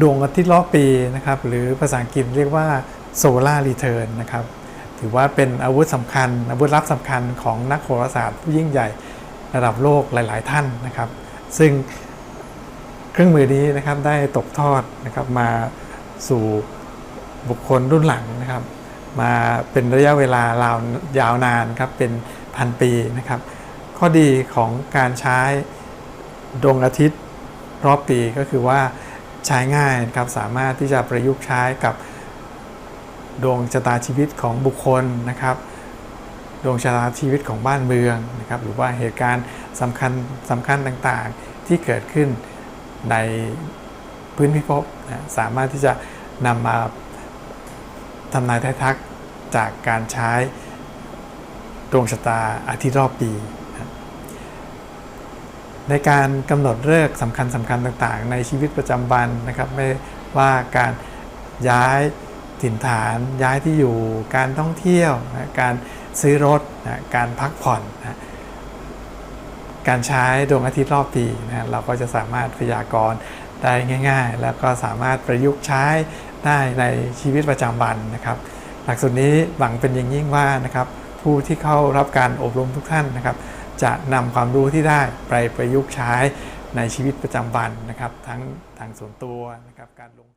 ดวงอาทิตย์รอบปีนะครับหรือภาษาอังกฤษเรียกว่า solar return นนะครับถือว่าเป็นอาวุธสำคัญ อาวุธลับสำคัญของนักโหราศาสตร์ผู้ยิ่งใหญ่ระดับโลกหลาย ๆ ท่านนะครับ ซึ่งเครื่องมือนี้นะครับได้ตกทอดนะครับมาสู่บุคคลรุ่นหลังนะครับ มาเป็นระยะเวลาราวยาวนานครับเป็นพันปีนะครับ ข้อดีของการใช้ดวงอาทิตย์รอบปีก็คือว่า ใช้ง่ายนะครับสามารถที่จะประยุกต์ใช้กับดวงชะตาชีวิตของบุคคลนะครับ ดวงชะตาชีวิตของบ้านเมืองนะครับหรือว่าเหตุการณ์สำคัญสำคัญต่างๆที่เกิดขึ้นในพื้นพิภพนะสามารถที่จะนำมาทำนายทายทักจากการใช้ดวงชะตาอาทิตย์รอบปี ในการกำหนดเลิกษ์สำคัญสำคัญต่างๆ ในชีวิตประจำวันนะครับ ไม่ว่าการย้ายถิ่นฐาน ย้ายที่อยู่ การท่องเที่ยวนะการซื้อรถนะการพักผ่อนนะการใช้ดวงอาทิตย์รอบปีนะเราก็จะสามารถพยากรณ์ได้ง่าย ๆ แล้วก็สามารถประยุกต์ใช้ได้ในชีวิตประจำวันนะครับ หลักสูตรนี้หวังเป็นอย่างยิ่งว่านะครับผู้ที่เข้ารับการอบรมทุกท่านนะครับ จะนำความรู้ที่ได้ไปประยุกต์ใช้ในชีวิตประจำวันนะครับ ทั้งทางส่วนตัวนะครับการลง